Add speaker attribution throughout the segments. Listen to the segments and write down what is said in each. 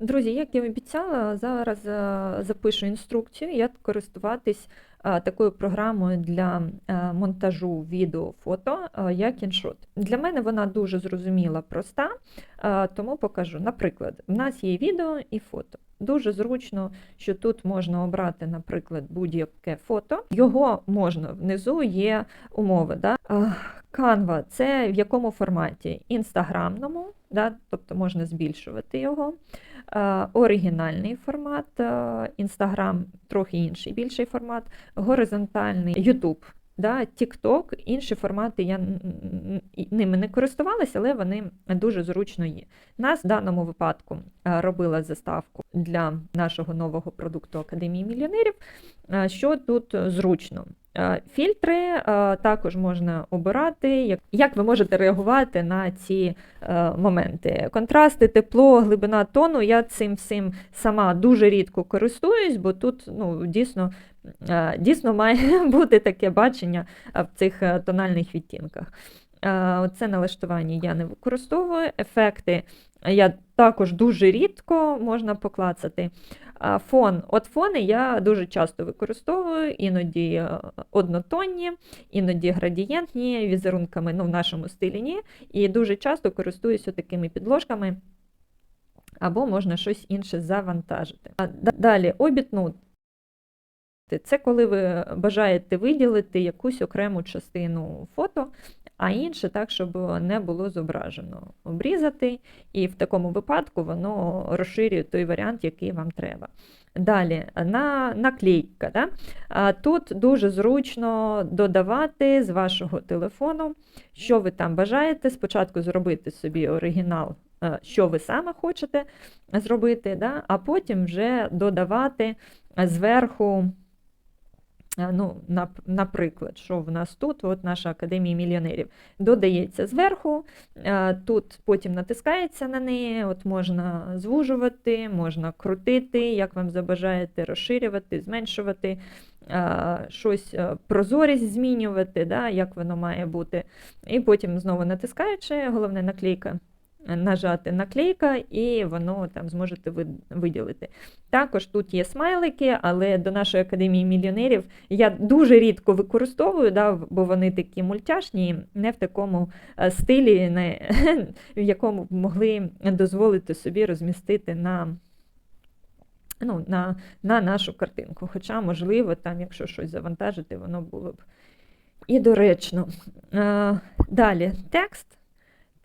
Speaker 1: Друзі, як я обіцяла, зараз е, запишу інструкцію, як користуватись е, такою програмою для е, монтажу відео, фото, як InShot. Для мене вона дуже зрозуміла, проста, тому покажу. Наприклад, в нас є відео і фото. Дуже зручно, що тут можна обрати, наприклад, будь-яке фото. Його можна внизу є умови. Да? Е, Canva – це в якому форматі? Інстаграмному, да? тобто можна збільшувати його. Е, Оригінальний формат, Інстаграм трохи інший, більший формат, горизонтальний YouTube, да, TikTok, інші формати я ними не користувалася, але вони дуже зручно є. Нас в даному випадку е, робила заставку для нашого нового продукту Академії мільйонерів. Е, Що тут зручно? Е, Фільтри також можна обирати, як, ви можете реагувати на ці моменти. Контрасти, тепло, глибина тону. Я цим всім сама дуже рідко користуюсь, бо тут ну, дійсно, дійсно має бути таке бачення е, в цих е, тональних відтінках. Е, Це налаштування я не використовую. Ефекти я також дуже рідко можна поклацати. Фон. От фони я дуже часто використовую, іноді е, однотонні, іноді градієнтні візерунками, ну в нашому стилі ні. І дуже часто користуюся такими підложками, або можна щось інше завантажити. Далі обітнути. Це коли ви бажаєте виділити якусь окрему частину фото, а інше так, щоб не було зображено. Обрізати, і в такому випадку воно розширює той варіант, який вам треба. Далі, на, наклейка. Да? Тут дуже зручно додавати з вашого телефону, що ви там бажаєте. Спочатку зробити собі оригінал, е, що ви саме хочете зробити, да? а потім вже додавати зверху. Е, Ну, наприклад, що в нас тут, от наша Академія мільйонерів, додається зверху, е, тут потім натискається на неї, от можна звужувати, можна крутити, як вам забажаєте, розширювати, зменшувати, е, щось прозорість змінювати, да, як воно має бути. І потім знову натискаючи, головне наклейка. Нажати наклейка, і воно там зможете ви- виділити. Також тут є смайлики, але до нашої академії мільйонерів я дуже рідко використовую, да, бо вони такі мультяшні, не в такому е, стилі, не, в якому б могли дозволити собі розмістити на, ну, на, на нашу картинку. Хоча, можливо, там, якщо щось завантажити, воно було б і доречно. Е, Далі текст.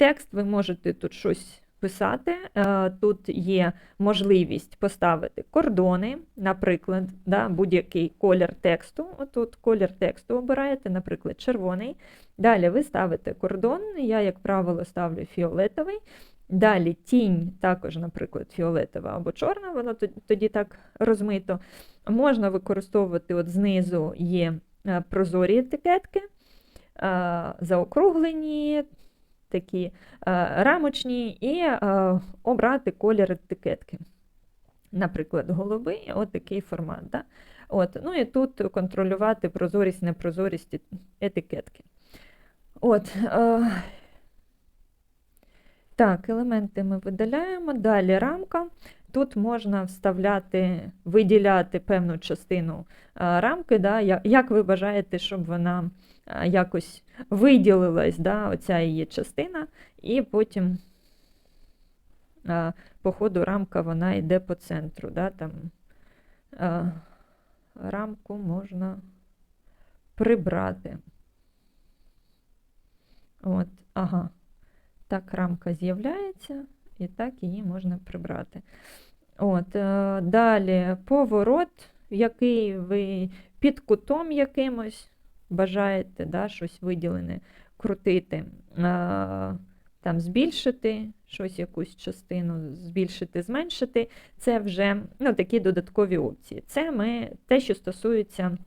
Speaker 1: Текст ви можете тут щось писати. Е, Тут є можливість поставити кордони, наприклад, да, будь-який колір тексту. Отут колір тексту обираєте, наприклад, червоний. Далі ви ставите кордон. Я, як правило, ставлю фіолетовий. Далі тінь, також, наприклад, фіолетова або чорна, воно тоді так розмито. Можна використовувати от знизу є е, прозорі етикетки, е, заокруглені, такі е, рамочні, і е, обрати колір етикетки. Наприклад, голубий, от такий формат. Да? От, ну і тут контролювати прозорість, непрозорість етикетки. От, е, так, елементи ми видаляємо. Далі рамка. Тут можна вставляти, виділяти певну частину е, рамки, да, як ви бажаєте, щоб вона е, якось виділилась, да, оця її частина, і потім е, по ходу рамка вона йде по центру. Да, там, рамку можна прибрати. От, ага. Так рамка з'являється, і так її можна прибрати. От, е, далі поворот, який ви під кутом якимось бажаєте да, щось виділене, крутити, е, там збільшити щось, якусь частину, збільшити, зменшити. Це вже ну, такі додаткові опції. Це ми, те, що стосується.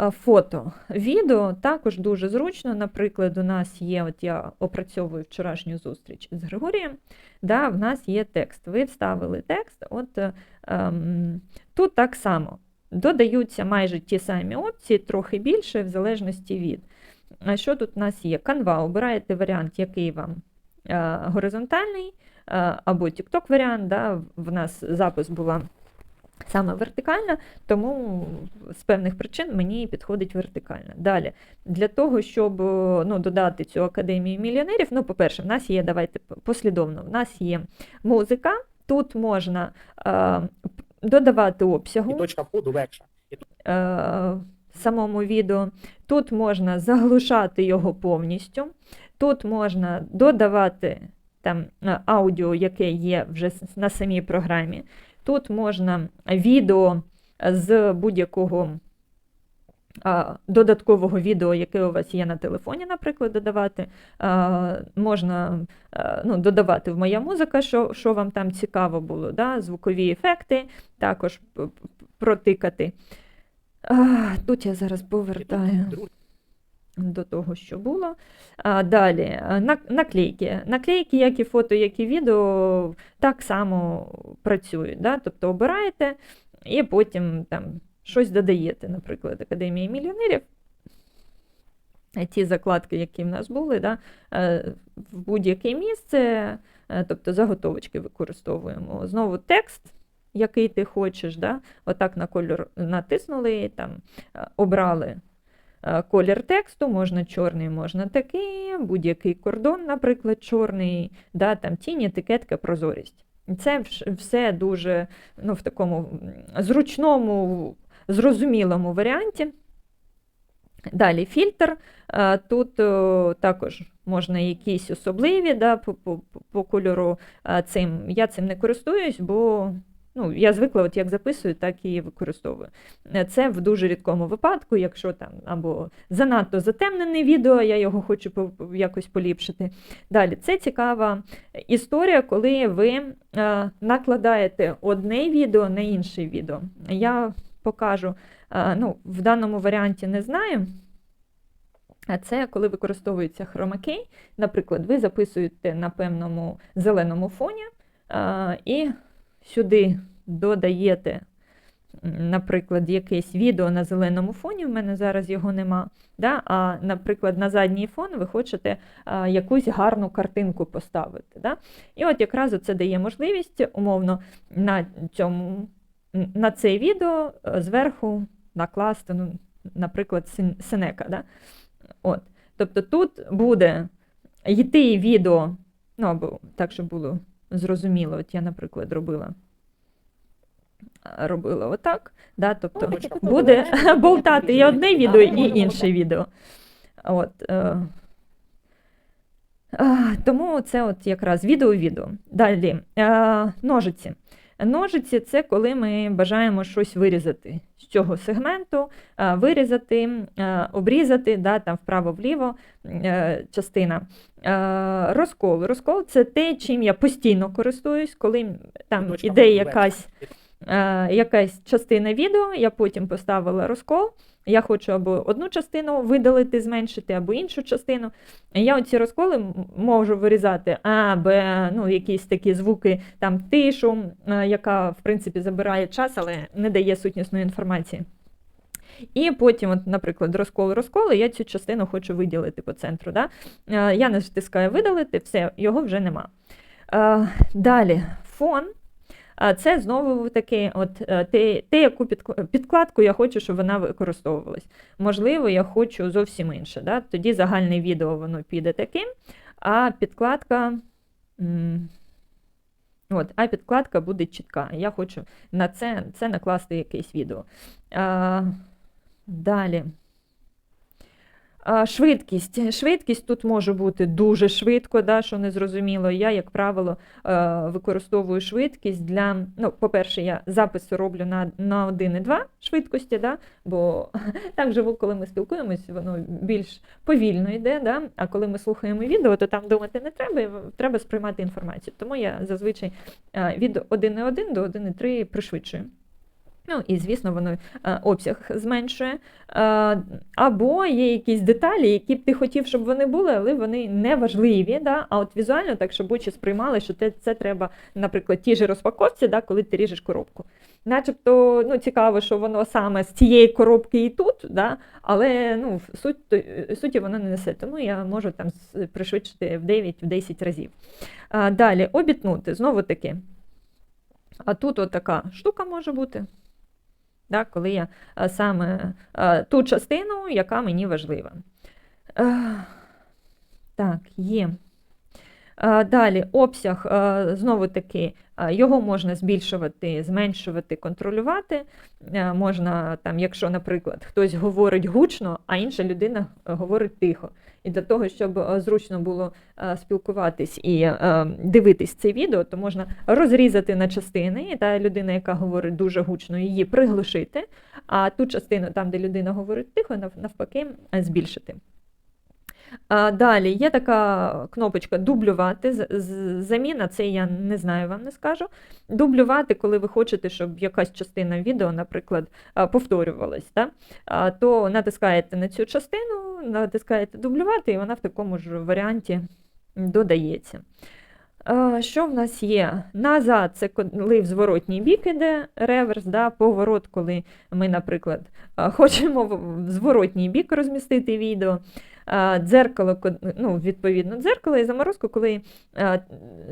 Speaker 1: Е, Фото. Відео також дуже зручно. Наприклад, у нас є, от я опрацьовую вчорашню зустріч з Григорієм, да, в нас є текст. Ви вставили текст. От, е, ем, тут так само додаються майже ті самі опції, трохи більше, в залежності від. А що тут у нас є? Canva. Обираєте варіант, який вам е, горизонтальний, е, або TikTok варіант. Да, в нас запис була саме вертикальна, тому з певних причин мені підходить вертикальна. Далі, для того, щоб е, ну, додати цю академію мільйонерів, ну, по-перше, в нас є, давайте послідовно, в нас є музика, тут можна е, додавати
Speaker 2: і
Speaker 1: обсягу
Speaker 2: точка входу легша.
Speaker 1: Е, самому відео. Тут можна заглушати його повністю. Тут можна додавати там е, аудіо, яке є вже на самій програмі. Тут можна відео з будь-якого додаткового відео, яке у вас є на телефоні, наприклад, додавати. Можна ну, додавати в моя музика, що, що вам там цікаво було, да? звукові ефекти, також протикати. Тут я зараз повертаю до того, що було. А, далі, наклейки. Наклейки, як і фото, як і відео, так само працюють. Да? Тобто обираєте і потім там щось додаєте, наприклад, Академія мільйонерів. Е, Ті закладки, які в нас були, да? е, в будь-яке місце, е, тобто заготовочки використовуємо. Знову текст, який ти хочеш, да? отак на кольор натиснули, там, е, обрали е, колір тексту, можна чорний, можна такий, будь-який кордон, наприклад, чорний, да, там тінь, етикетка, прозорість. Це все дуже ну, в такому зручному, зрозумілому варіанті. Далі фільтр. Е, Тут також можна якісь особливі да, по, по, по кольору е, цим. Я цим не користуюсь, бо ну, я звикла, от як записую, так і використовую. Е, Це в дуже рідкому випадку, якщо там або занадто затемнене відео, я його хочу якось поліпшити. Далі, це цікава історія, коли ви е, накладаєте одне відео на інше відео. Я покажу, е, ну, в даному варіанті не знаю. А це коли використовується хромакей. Наприклад, ви записуєте на певному зеленому фоні і сюди додаєте, наприклад, якесь відео на зеленому фоні, в мене зараз його нема. Да? А, наприклад, на задній фон ви хочете а, якусь гарну картинку поставити. Да? І от якраз це дає можливість умовно на цьому на це відео е, зверху накласти, ну, наприклад, син- синека. Да? От. Тобто тут буде йти відео, ну або так, щоб було зрозуміло. От я, наприклад, робила. Робила отак, да, тобто
Speaker 2: точка
Speaker 1: буде
Speaker 2: входу.
Speaker 1: болтати і одне відео, і інше відео. От, е, е, тому це от якраз відео-відео. Далі е, ножиці. Ножиці це коли ми бажаємо щось вирізати з цього сегменту, е, вирізати, е, обрізати, да, там вправо-вліво е, частина. Розкол. Розкол це те, чим я постійно користуюсь, коли там іде якась якась частина відео, я потім поставила розкол. Я хочу або одну частину видалити, зменшити, або іншу частину. Я оці розколи можу вирізати А, Б, ну, якісь такі звуки, там тишу, е, яка в принципі забирає час, але не дає сутнісної інформації. І потім, от, наприклад, розкол розкол, і я цю частину хочу виділити по центру. Да? Е, Я натискаю видалити, все, його вже нема. Е, Далі фон. Це знову таки, от е, те, те, яку підкладку я хочу, щоб вона використовувалась. Можливо, я хочу зовсім інше. Да? Тоді загальне відео воно піде таким, а підкладка. От, а підкладка буде чітка. Я хочу на це, це накласти якесь відео. А, далі. Швидкість. Швидкість тут може бути дуже швидко, да, що не зрозуміло. Я, як правило, е, використовую швидкість для. Ну, по-перше, я записи роблю на, на 1,2 швидкості, да, бо так же, коли ми спілкуємось, воно більш повільно йде. Да, а коли ми слухаємо відео, то там думати не треба, треба сприймати інформацію. Тому я зазвичай е, від 1,1 до 1,3 пришвидшую. Ну, і, звісно, воно е, обсяг зменшує. Е, Або є якісь деталі, які б ти хотів, щоб вони були, але вони не важливі. Да? А от візуально, так, щоб очі сприймали, що те, це треба, наприклад, ті ж розпаковці, да, коли ти ріжеш коробку. Начебто ну, цікаво, що воно саме з цієї коробки і тут, да? але ну, суть, суті воно не несе. Тому я можу там пришвидшити в 9-10 разів. А, далі, обітнути, знову таки. А тут така штука може бути. Да, коли я саме ту частину, яка мені важлива. Е, так, є. Далі обсяг, знову таки, його можна збільшувати, зменшувати, контролювати. Е, Можна, там, якщо, наприклад, хтось говорить гучно, а інша людина е, говорить тихо. І для того, щоб е, зручно було е, спілкуватись і е, дивитись це відео, то можна розрізати на частини, і та людина, яка говорить дуже гучно, її приглушити, а ту частину, там, де людина говорить тихо, навпаки, збільшити. Далі є така кнопочка дублювати. Заміна, це я не знаю, вам не скажу. Дублювати, коли ви хочете, щоб якась частина відео, наприклад, повторювалась, то натискаєте на цю частину, натискаєте дублювати, і вона в такому ж варіанті додається. Що в нас є? Назад це коли в зворотній бік іде реверс, да? поворот, коли ми, наприклад, хочемо в зворотній бік розмістити відео. Дзеркало, ну, відповідно, дзеркало і заморозку, коли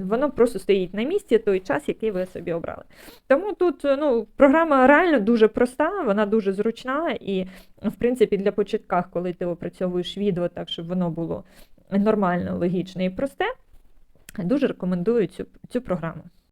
Speaker 1: воно просто стоїть на місці той час, який ви собі обрали. Тому тут ну, програма реально дуже проста, вона дуже зручна, і, в принципі, для початках, коли ти опрацьовуєш відео так, щоб воно було нормально, логічне і просте, дуже рекомендую цю, цю програму.